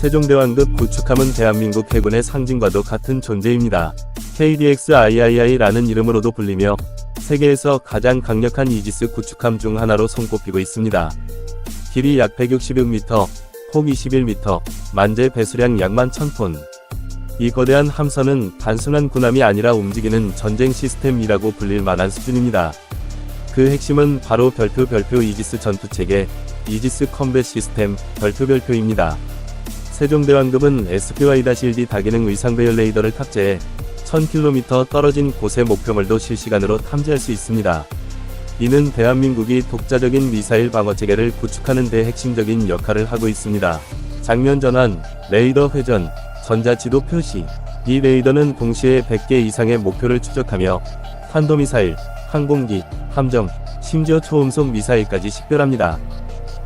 세종대왕급 구축함은 대한민국 해군의 상징과도 같은 존재입니다. KDX-III라는 이름으로도 불리며 세계에서 가장 강력한 이지스 구축함 중 하나로 손꼽히고 있습니다. 길이 약 166m, 폭 21m, 만재 배수량 약만 1000톤. 이 거대한 함선은 단순한 군함이 아니라 움직이는 전쟁 시스템이라고 불릴 만한 수준입니다. 그 핵심은 바로 별표 별표 이지스 전투체계, 이지스 컴뱃 시스템, 별표 별표입니다. 세종대왕급은 SPY-1D 다기능 의상배열 레이더를 탑재해 1000km 떨어진 곳의 목표물도 실시간으로 탐지할 수 있습니다. 이는 대한민국이 독자적인 미사일 방어 체계를 구축하는 데 핵심적인 역할을 하고 있습니다. 장면 전환, 레이더 회전, 전자지도 표시. 이 레이더는 동시에 100개 이상의 목표를 추적하며 탄도미사일, 항공기, 함정, 심지어 초음속 미사일까지 식별합니다.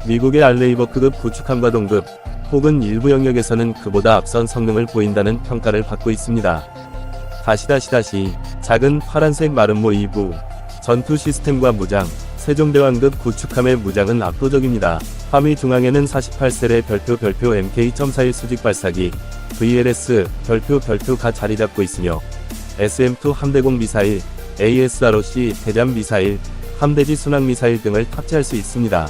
미국의 알레이버크급 구축함과 동급, 혹은 일부 영역에서는 그보다 앞선 성능을 보인다는 평가를 받고 있습니다. 다시 다시 다시 작은 파란색 마름모 2부 전투 시스템과 무장 세종대왕급 구축함의 무장은 압도적입니다. 함의 중앙에는 48셀의 별표 별표 MK.41 수직 발사기 VLS 별표 별표가 자리 잡고 있으며 SM2 함대공 미사일 ASROC 대잠 미사일 함대지 순항 미사일 등을 탑재할 수 있습니다.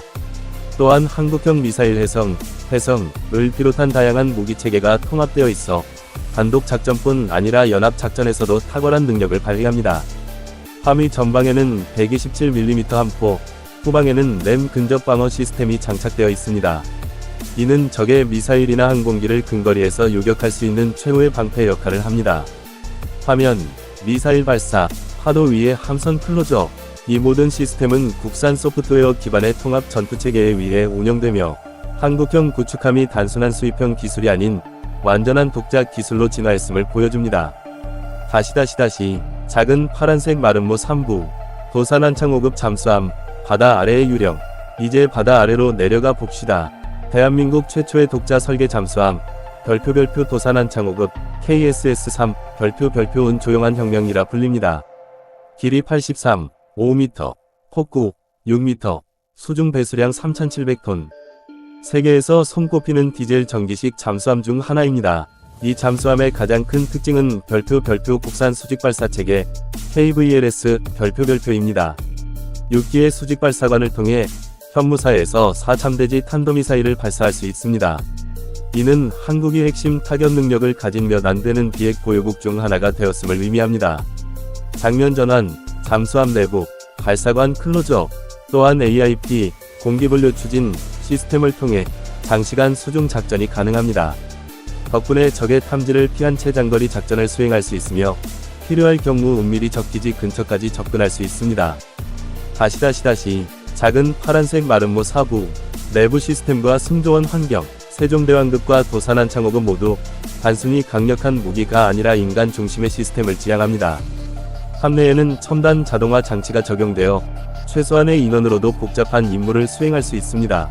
또한 한국형 미사일 해성, 해성을 비롯한 다양한 무기 체계가 통합되어 있어 단독 작전뿐 아니라 연합 작전에서도 탁월한 능력을 발휘합니다. 함의 전방에는 127mm 함포, 후방에는 램 근접 방어 시스템이 장착되어 있습니다. 이는 적의 미사일이나 항공기를 근거리에서 요격할 수 있는 최후의 방패 역할을 합니다. 화면, 미사일 발사, 파도 위의 함선 클로저, 이 모든 시스템은 국산 소프트웨어 기반의 통합 전투 체계에 의해 운영되며 한국형 구축함이 단순한 수입형 기술이 아닌 완전한 독자 기술로 진화했음을 보여줍니다. 다시 다시 다시 작은 파란색 마름모 3부 도산 한창 5급 잠수함 바다 아래의 유령 이제 바다 아래로 내려가 봅시다. 대한민국 최초의 독자 설계 잠수함 별표 별표 도산 한창 5급 KSS-3 별표 별표 은 조용한 혁명이라 불립니다. 길이 83, 5m, 폭구 6m, 수중 배수량 3,700톤. 세계에서 손꼽히는 디젤 전기식 잠수함 중 하나입니다. 이 잠수함의 가장 큰 특징은 별표 별표 국산 수직 발사 체계 KVLS 별표 별표입니다. 6기의 수직 발사관을 통해 현무사에서 4참대지 탄도미사일을 발사할 수 있습니다. 이는 한국이 핵심 타격 능력을 가진 몇 안 되는 비핵 보유국 중 하나가 되었음을 의미합니다. 장면 전환, 잠수함 내부, 발사관 클로저, 또한 AIP, 공기분류 추진 시스템을 통해 장시간 수중 작전이 가능합니다. 덕분에 적의 탐지를 피한 최장거리 작전을 수행할 수 있으며 필요할 경우 은밀히 적기지 근처까지 접근할 수 있습니다. 다시 다시 다시 작은 파란색 마름모 사부 내부 시스템과 승조원 환경 세종대왕급과 도산한 창호급 모두 단순히 강력한 무기가 아니라 인간 중심의 시스템을 지향합니다. 함내에는 첨단 자동화 장치가 적용되어 최소한의 인원으로도 복잡한 임무를 수행할 수 있습니다.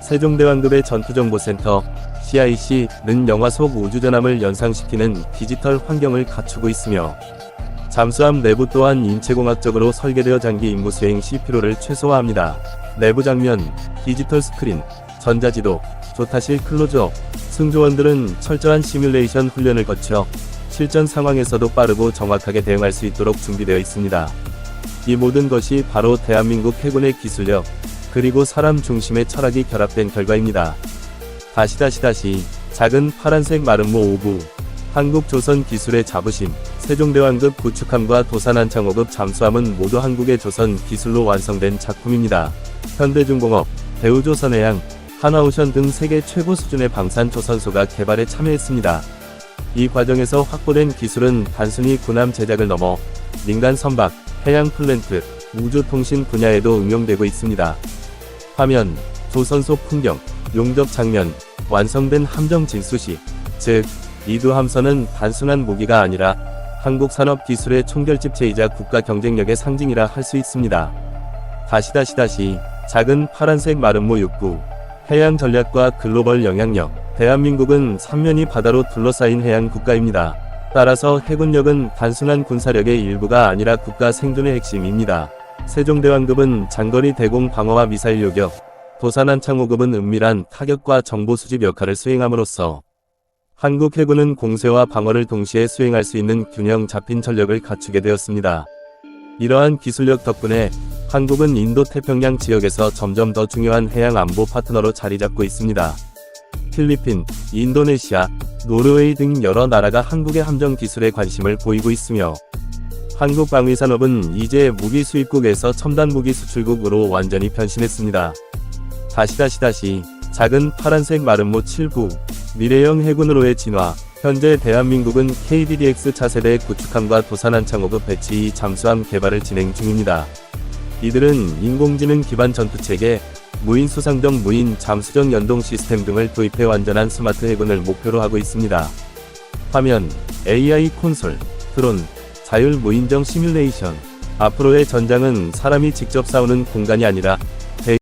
세종대왕급의 전투정보센터 CIC는 영화 속 우주전함을 연상시키는 디지털 환경을 갖추고 있으며 잠수함 내부 또한 인체공학적으로 설계되어 장기 임무 수행 시 피로를 최소화합니다. 내부 장면, 디지털 스크린, 전자지도, 조타실 클로저, 승조원들은 철저한 시뮬레이션 훈련을 거쳐 실전 상황에서도 빠르고 정확하게 대응할 수 있도록 준비되어 있습니다. 이 모든 것이 바로 대한민국 해군의 기술력, 그리고 사람 중심의 철학이 결합된 결과입니다. 다시 다시 다시 작은 파란색 마름모 5부 한국 조선 기술의 자부심 세종대왕급 구축함과 도산한창호급 잠수함은 모두 한국의 조선 기술로 완성된 작품입니다. 현대중공업, 대우조선해양, 하나오션 등 세계 최고 수준의 방산 조선소가 개발에 참여했습니다. 이 과정에서 확보된 기술은 단순히 군함 제작을 넘어 민간 선박, 해양 플랜트, 우주통신 분야에도 응용되고 있습니다. 화면, 조선소 풍경, 용접 장면, 완성된 함정 진수시, 즉, 이두 함선은 단순한 무기가 아니라 한국 산업 기술의 총결집체이자 국가 경쟁력의 상징이라 할 수 있습니다. 다시 다시 다시 작은 파란색 마름모 6구 해양 전략과 글로벌 영향력 대한민국은 삼면이 바다로 둘러싸인 해양 국가입니다. 따라서 해군력은 단순한 군사력의 일부가 아니라 국가 생존의 핵심입니다. 세종대왕급은 장거리 대공 방어와 미사일 요격, 도산한 창호급은 은밀한 타격과 정보 수집 역할을 수행함으로써 한국 해군은 공세와 방어를 동시에 수행할 수 있는 균형 잡힌 전력을 갖추게 되었습니다. 이러한 기술력 덕분에 한국은 인도 태평양 지역에서 점점 더 중요한 해양 안보 파트너로 자리 잡고 있습니다. 필리핀, 인도네시아, 노르웨이 등 여러 나라가 한국의 함정 기술에 관심을 보이고 있으며 한국 방위 산업은 이제 무기 수입국에서 첨단 무기 수출국으로 완전히 변신했습니다. 다시 다시 다시 작은 파란색 마름모 7구 미래형 해군으로의 진화 현재 대한민국은 KDDX 차세대 구축함과 도산한 창호급 배치 잠수함 개발을 진행 중입니다. 이들은 인공지능 기반 전투체계, 무인 수상정 무인 잠수정 연동 시스템 등을 도입해 완전한 스마트 해군을 목표로 하고 있습니다. 화면, AI 콘솔, 드론, 자율 무인정 시뮬레이션. 앞으로의 전장은 사람이 직접 싸우는 공간이 아니라